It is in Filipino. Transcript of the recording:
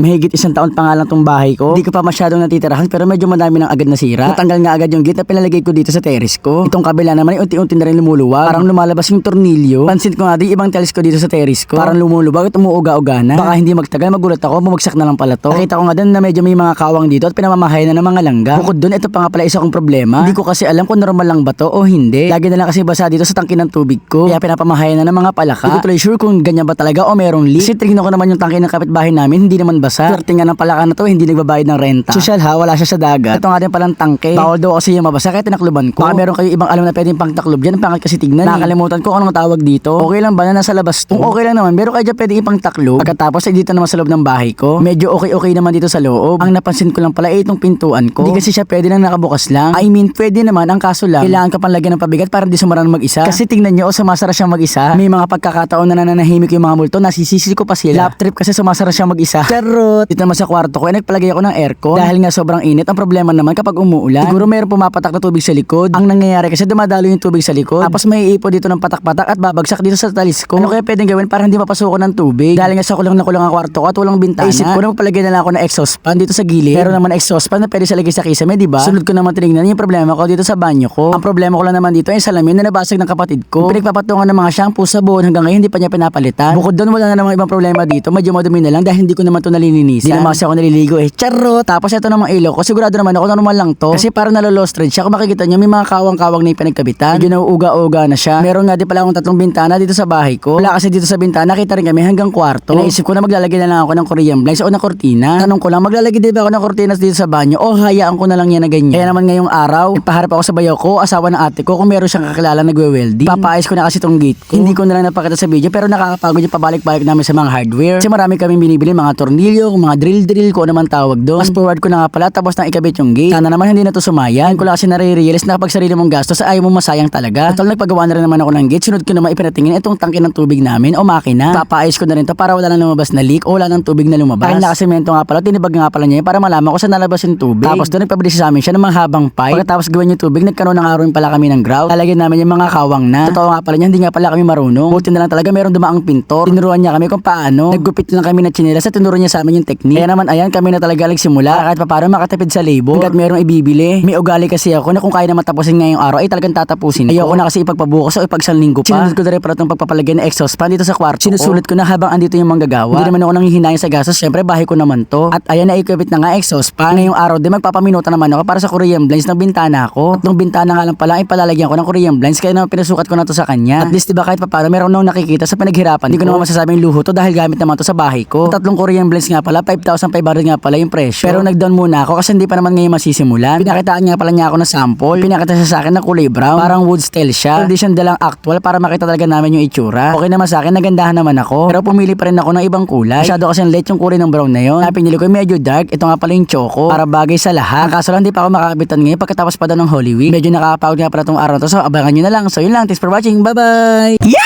Mahigit isang taon pa nga lang tong bahay ko. Hindi ko pa masyadong natitirahan pero medyo madami nang agad nasira. Natanggal nga agad yung gate na pinalagay ko dito sa terrace ko. Itong kabila naman ay unti-unti na rin lumuluwag. Parang lumalabas yung tornilyo. Pansin ko nga di ibang tiles ko dito sa terrace ko. Parang lumuluwag at umuuga-uga na. Baka hindi magtagal magulat ako bumagsak na lang pala to. Nakita ko nga din na medyo may mga kawang dito at pinamamahay na ng mga langga. Bukod dun, ito pa nga pala isa kong problema. Hindi ko kasi alam kung normal lang ba to o hindi. Lagi na lang kasi basa dito sa tangke ng tubig ko. Kaya pinapamahay na ng mga palaka. Hindi ko tuloy sure kung ganyan ba talaga o merong leak. Kasi tingnan ko naman yung tangke ng kapitbahay namin, hindi naman basa. Swerte nga ng palaka na to, hindi nagbabayad ng renta. Social ha, wala siya sa dagat. Ito nga din palang tangke. Bawal daw kasi yung mabasa kaya tinakluban ko. Baka meron kayo ibang alam na pwedeng pang taklob dyan. Ang pangit kasi tignan. eh. Nakakalimutan ko anong tawag dito. Okay lang ba na nasa labas to? Kung okay lang naman, meron kayo dyan pwedeng ipang taklob. Pagkatapos ay dito naman sa loob ng bahay ko. Medyo okay-okay naman dito sa loob. Ang napansin ko lang pala ay itong pintuan ko. Hindi kasi siya pwede na nakabukas lang. I mean, pwede naman. Ang kaso lang, kailangan ka pang lagyan ng pabigat para hindi sumarang mag-isa. Kasi tingnan nyo, oh, sumasara siyang mag-isa. May mga pagkakataon na nananahimik yung mga multo. Nasisisi ko pa sila. Lap trip kasi sumasara siyang mag-isa. Charot! Dito naman sa kwarto ko, ay nagpalagay ako ng aircon. Dahil nga sobrang init. Ang problema naman kapag umuulan, siguro mayroon pumapatak na tubig sa likod. Ang nangyayari kasi dumadalo yung tubig sa likod. Tapos may iipo dito ng patak-patak at babagsak dito sa talis ko. Ano kaya pwedeng gawin para hindi mapasukan ng tubig? Dahil nga sa kulang na kulang ang kwarto ko at walang bintana. Isip ko na magpalagay na lang ako ng exhaust fan dito sa gilid. Meron naman exhaust fan na pwede sa lagay sa kisame, di ba? Sunod ko naman tinignan yung problema ko dito sa banyo ko. Ang problema ko lang naman dito ay salamin na nabasag ng kapatid ko. Pinagpapatungan ng mga shampoo, sabon hanggang ngayon hindi pa niya pinapalitan. Bukod doon wala na namang ibang problema dito. Medyo madumi na lang dahil hindi ko naman to nalilinisan. Hindi naman kasi ako naliligo eh. Charo! Tapos ito namang ilaw ko. Sigurado naman ako normal lang to. Kasi parang nalolost thread siya. Kung makikita nyo, may mga kawang-kawang na yung pinagkabitan. Medyo nauuga-uga na siya. Meron nga din pala akong tatlong bintana dito sa bahay ko. Wala kasi dito sa bintana, kita rin kami hanggang kwarto. Naisip ko na maglalagay na lang ako ng Korean blinds o ng kortina. Tanong ko lang, maglalagay din ba ako ng kortinas dito sa banyo o hayaan ko na lang yan na ganyan. Kaya naman ngayong araw, ipaharap ako sa bayaw ko, asawa ng ate ko, kung meron siyang kakilala nagwe-welding. Papaayos ko na kasi tong gate ko. Hindi ko na lang napakita sa video pero nakakapagod yung pabalik-balik namin sa mga hardware. Kasi marami kaming binibili, mga tornilyo, mga drill-drill, kung ano man tawag doon. Fast forward ko na nga pala tapos nang ikabit yung gate. Sana naman hindi na to sumayan. Ko kasi nare-realize na kapag sarili mong gastos ay ayaw mo masayang talaga. At nagpagawa na rin naman ako ng gate. Sunod ko naman ipinatingin itong tangke ng tubig namin o makina. Papaayos ko na rin to para wala nang lumabas na leak o wala nang tubig na lumabas. Dahil nakasemento nga pala, tinibag nga pala niya para malaman ko saan nalabas yung tubig. Tapos doon nagpabili siya sa amin siya ng mga habang pipe. Pagkatapos gawin yung tubig, nagkaroon ng araw pala kami ng grout. Lalagyan namin yung mga kawang na. Totoo nga pala niya, hindi nga pala kami marunong. Buti na lang talaga meron dumaang pintor. Tinuruan niya kami kung paano. Naggupit lang kami na chinelas at tinuruan niya sa amin yung technique. Kaya naman ayan, kami na talaga nagsimula. Kahit pa paano makatipid sa labor. Hanggat merong ibibili. May ugali kasi ako na kung kaya naman tapusin ngayong araw ay talagang tatapusin ko. Ayoko na kasi ipagpabukas o ipagsang linggo pa. Sinunod ko na rin pala itong pagpapalagay ng exhaust fan dito sa kwarto. Sinusulit ko na habang andito yung manggagawa. Hindi naman ako nanghihinayang sa gastos. Syempre bahay ko naman to. At ayan na ikabit na nga exhaust fan. Ngayong araw din magpapaminuta naman ako para sa Korean blinds ng bintana ko. At nung bintana nga lang pala ay palalagyan ko ng Korean blinds kaya naman pinasukat ko na to sa kanya. At least diba kahit paano meron nang nakikita sa pinaghirapan. Hindi ko naman masasabing luho to dahil gamit naman to sa bahay ko. Ang tatlong Korean blinds nga pala 5,500 nga pala yung presyo. Pero nag-down muna ako kasi hindi pa naman ngayon masisimulan. Pinakitaan nga pala niya ako ng sample. Pinakita siya sa akin ng kulay brown. Parang wood style siya. Hindi siya dalang actual para makita talaga namin yung itsura. Okay naman sa akin, nagandahan naman ako. Pero pumili pa rin ako ng ibang kulay. Masyado kasi late yung kulay ng brown na yun. Na pinili ko medyo dark. Ito nga pala yung choco. Para bagay sa lahat. Ang kaso lang, hindi pa ako makakabitan ngayon pagkatapos pa daw ng Holy Week. Medyo nakakapagod nga pala tong araw na to. So, abangan nyo na lang. So, yun lang. Thanks for watching. Bye-bye! Yeah!